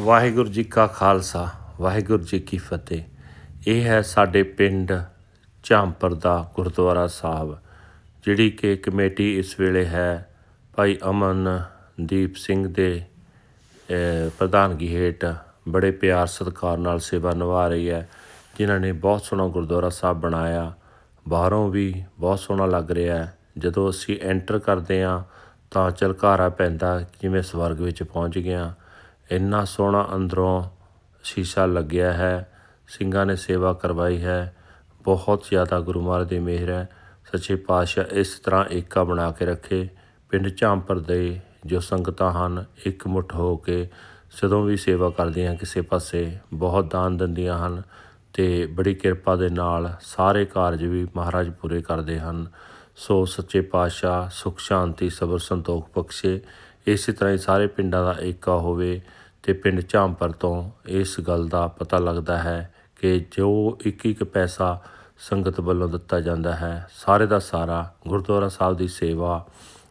ਵਾਹਿਗੁਰੂ ਜੀ ਕਾ ਖਾਲਸਾ, ਵਾਹਿਗੁਰੂ ਜੀ ਕੀ ਫਤਿਹ। ਇਹ ਹੈ ਸਾਡੇ ਪਿੰਡ ਝਾਂਪਰ ਦਾ ਗੁਰਦੁਆਰਾ ਸਾਹਿਬ, ਜਿਹੜੀ ਕਿ ਕਮੇਟੀ ਇਸ ਵੇਲੇ ਹੈ ਭਾਈ ਅਮਨਦੀਪ ਸਿੰਘ ਦੇ ਪ੍ਰਧਾਨਗੀ ਹੇਠ ਬੜੇ ਪਿਆਰ ਸਤਿਕਾਰ ਨਾਲ ਸੇਵਾ ਨਿਭਾ ਰਹੀ ਹੈ, ਜਿਨ੍ਹਾਂ ਨੇ ਬਹੁਤ ਸੋਹਣਾ ਗੁਰਦੁਆਰਾ ਸਾਹਿਬ ਬਣਾਇਆ। ਬਾਹਰੋਂ ਵੀ ਬਹੁਤ ਸੋਹਣਾ ਲੱਗ ਰਿਹਾ ਹੈ। ਜਦੋਂ ਅਸੀਂ ਐਂਟਰ ਕਰਦੇ ਹਾਂ ਤਾਂ ਝਲਕਾਰਾ ਪੈਂਦਾ, ਜਿਵੇਂ ਸਵਰਗ ਵਿੱਚ ਪਹੁੰਚ ਗਿਆ। ਇੰਨਾ ਸੋਹਣਾ ਅੰਦਰੋਂ ਸ਼ੀਸ਼ਾ ਲੱਗਿਆ ਹੈ, ਸਿੰਘਾਂ ਨੇ ਸੇਵਾ ਕਰਵਾਈ ਹੈ, ਬਹੁਤ ਜ਼ਿਆਦਾ ਗੁਰੂ ਮਹਾਰਾਜ ਦੀ ਮਿਹਰ ਹੈ। ਸੱਚੇ ਪਾਤਸ਼ਾਹ ਇਸ ਤਰ੍ਹਾਂ ਏਕਾ ਬਣਾ ਕੇ ਰੱਖੇ। ਪਿੰਡ ਝਾਂਪਰ ਦੇ ਜੋ ਸੰਗਤਾਂ ਹਨ ਇੱਕ ਮੁੱਠ ਹੋ ਕੇ ਜਦੋਂ ਵੀ ਸੇਵਾ ਕਰਦੀਆਂ, ਕਿਸੇ ਪਾਸੇ ਬਹੁਤ ਦਾਨ ਦਿੰਦੀਆਂ ਹਨ ਤੇ ਬੜੀ ਕਿਰਪਾ ਦੇ ਨਾਲ ਸਾਰੇ ਕਾਰਜ ਵੀ ਮਹਾਰਾਜ ਪੂਰੇ ਕਰਦੇ ਹਨ। ਸੋ ਸੱਚੇ ਪਾਤਸ਼ਾਹ ਸੁਖ, ਸ਼ਾਂਤੀ, ਸਬਰ, ਸੰਤੋਖ ਬਖਸ਼ੇ। ਇਸੇ ਤਰ੍ਹਾਂ ਹੀ ਸਾਰੇ ਪਿੰਡਾਂ ਦਾ ਏਕਾ ਹੋਵੇ। ਅਤੇ ਪਿੰਡ ਝਾਂਪਰ ਤੋਂ ਇਸ ਗੱਲ ਦਾ ਪਤਾ ਲੱਗਦਾ ਹੈ ਕਿ ਜੋ ਇੱਕ ਇੱਕ ਪੈਸਾ ਸੰਗਤ ਵੱਲੋਂ ਦਿੱਤਾ ਜਾਂਦਾ ਹੈ, ਸਾਰੇ ਦਾ ਸਾਰਾ ਗੁਰਦੁਆਰਾ ਸਾਹਿਬ ਦੀ ਸੇਵਾ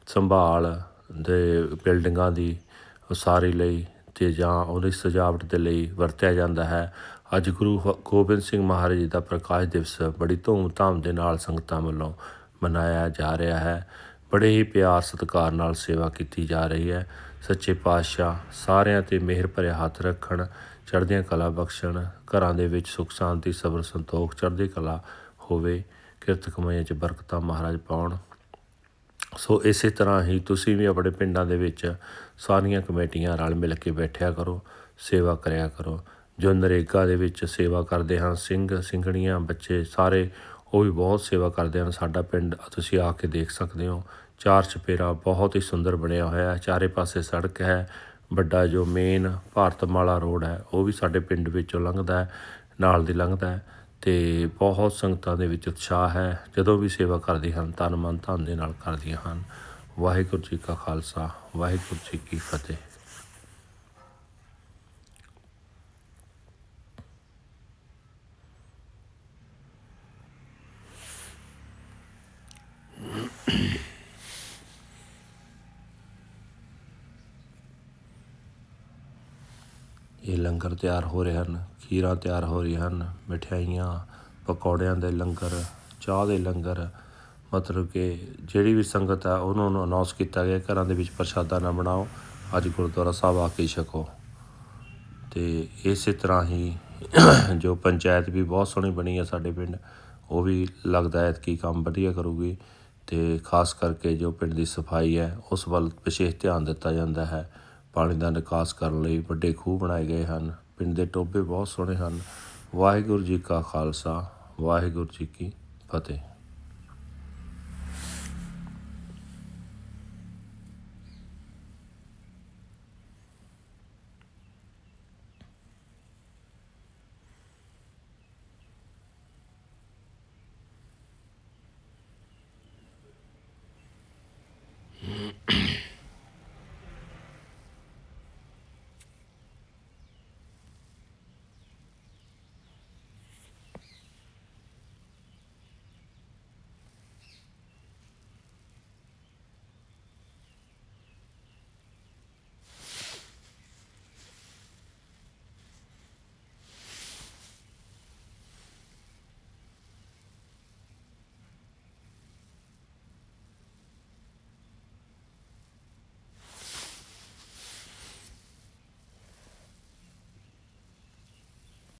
ਸੰਭਾਲ ਦੇ ਬਿਲਡਿੰਗਾਂ ਦੀ ਉਸਾਰੀ ਲਈ ਤੇ ਜਾਂ ਉਹਦੀ ਸਜਾਵਟ ਦੇ ਲਈ ਵਰਤਿਆ ਜਾਂਦਾ ਹੈ। ਅੱਜ ਗੁਰੂ ਹ- ਗੋਬਿੰਦ ਸਿੰਘ ਮਹਾਰਾਜ ਜੀ ਦਾ ਪ੍ਰਕਾਸ਼ ਦਿਵਸ ਬੜੀ ਧੂਮ-ਧਾਮ ਦੇ ਨਾਲ ਸੰਗਤਾਂ ਵੱਲੋਂ ਮਨਾਇਆ ਜਾ ਰਿਹਾ ਹੈ। ਬੜੇ ਹੀ ਪਿਆਰ ਸਤਿਕਾਰ ਨਾਲ ਸੇਵਾ ਕੀਤੀ ਜਾ ਰਹੀ ਹੈ। ਸੱਚੇ ਪਾਤਸ਼ਾਹ ਸਾਰਿਆਂ ਤੇ ਮਿਹਰ ਭਰਿਆ ਹੱਥ ਰੱਖਣ, ਚੜ੍ਹਦੀਆਂ ਕਲਾ ਬਖਸ਼ਣ, ਘਰਾਂ ਦੇ ਵਿੱਚ ਸੁਖ ਸ਼ਾਂਤੀ, ਸਬਰ ਸੰਤੋਖ, ਚੜ੍ਹਦੀ ਕਲਾ ਹੋਵੇ, ਕਿਰਤ ਕਮਾਈ 'ਚ ਬਰਕਤਾਂ ਮਹਾਰਾਜ ਪਾਉਣ। ਸੋ ਇਸੇ ਤਰ੍ਹਾਂ ਹੀ ਤੁਸੀਂ ਵੀ ਆਪਣੇ ਪਿੰਡਾਂ ਦੇ ਵਿੱਚ ਸਾਰੀਆਂ ਕਮੇਟੀਆਂ ਰਲ ਮਿਲ ਕੇ ਬੈਠਿਆ ਕਰੋ, ਸੇਵਾ ਕਰਿਆ ਕਰੋ। ਜੋ ਨਰੇਗਾ ਦੇ ਵਿੱਚ ਸੇਵਾ ਕਰਦੇ ਹਾਂ ਸਿੰਘ, ਸਿੰਘਣੀਆਂ, ਬੱਚੇ ਸਾਰੇ ਉਹ ਵੀ ਬਹੁਤ ਸੇਵਾ ਕਰਦੇ ਹਨ। ਸਾਡਾ ਪਿੰਡ ਤੁਸੀਂ ਆ ਕੇ ਦੇਖ ਸਕਦੇ ਹੋ। ਚਾਰ ਚਪੇਰਾ ਬਹੁਤ ਹੀ ਸੁੰਦਰ ਬਣਿਆ ਹੋਇਆ ਹੈ। ਚਾਰੇ ਪਾਸੇ ਸੜਕ ਹੈ। ਵੱਡਾ ਜੋ ਮੇਨ ਭਾਰਤਮਾਲਾ ਰੋਡ ਹੈ, ਉਹ ਵੀ ਸਾਡੇ ਪਿੰਡ ਵਿੱਚੋਂ ਲੰਘਦਾ ਹੈ, ਨਾਲ ਦੀ ਲੰਘਦਾ ਹੈ ਤੇ ਬਹੁਤ ਸੰਗਤਾਂ ਦੇ ਵਿੱਚ ਉਤਸ਼ਾਹ ਹੈ। ਜਦੋਂ ਵੀ ਸੇਵਾ ਕਰਦੇ ਹਨ, ਤਨ ਮਨ ਧਨ ਦੇ ਨਾਲ ਕਰਦੀਆਂ ਹਨ। ਵਾਹਿਗੁਰੂ ਜੀ ਕਾ ਖਾਲਸਾ, ਵਾਹਿਗੁਰੂ ਜੀ ਕੀ ਫਤਿਹ ਇਹ ਲੰਗਰ ਤਿਆਰ ਹੋ ਰਹੇ ਹਨ, ਖੀਰਾਂ ਤਿਆਰ ਹੋ ਰਹੀਆਂ ਹਨ ਮਠਿਆਈਆਂ ਪਕੌੜਿਆਂ ਦੇ ਲੰਗਰ, ਚਾਹ ਦੇ ਲੰਗਰ। ਮਤਲਬ ਕਿ ਜਿਹੜੀ ਵੀ ਸੰਗਤ ਹੈ ਉਹਨਾਂ ਨੂੰ ਅਨਾਉਂਸ ਕੀਤਾ ਗਿਆ, ਘਰਾਂ ਦੇ ਵਿੱਚ ਪ੍ਰਸ਼ਾਦਾ ਨਾ ਬਣਾਓ, ਅੱਜ ਗੁਰਦੁਆਰਾ ਸਾਹਿਬ ਆ ਕੇ ਛਕੋ। ਤੇ ਇਸੇ ਤਰ੍ਹਾਂ ਹੀ ਜੋ ਪੰਚਾਇਤ ਵੀ ਬਹੁਤ ਸੋਹਣੀ ਬਣੀ ਹੈ ਸਾਡੇ ਪਿੰਡ, ਉਹ ਵੀ ਲੱਗਦਾ ਹੈ ਕਿ ਕੰਮ ਵਧੀਆ ਕਰੂਗੀ। ਤੇ ਖਾਸ ਕਰਕੇ ਜੋ ਪਿੰਡ ਦੀ ਸਫ਼ਾਈ ਹੈ, ਉਸ ਵੱਲ ਵਿਸ਼ੇਸ਼ ਧਿਆਨ ਦਿੱਤਾ ਜਾਂਦਾ ਹੈ। ਪਾਣੀ ਦਾ ਨਿਕਾਸ ਕਰਨ ਲਈ ਵੱਡੇ ਖੂਹ ਬਣਾਏ ਗਏ ਹਨ। ਪਿੰਡ ਦੇ ਟੋਭੇ ਬਹੁਤ ਸੋਹਣੇ ਹਨ। ਵਾਹਿਗੁਰੂ ਜੀ ਕਾ ਖਾਲਸਾ, ਵਾਹਿਗੁਰੂ ਜੀ ਕੀ ਫਤਿਹ।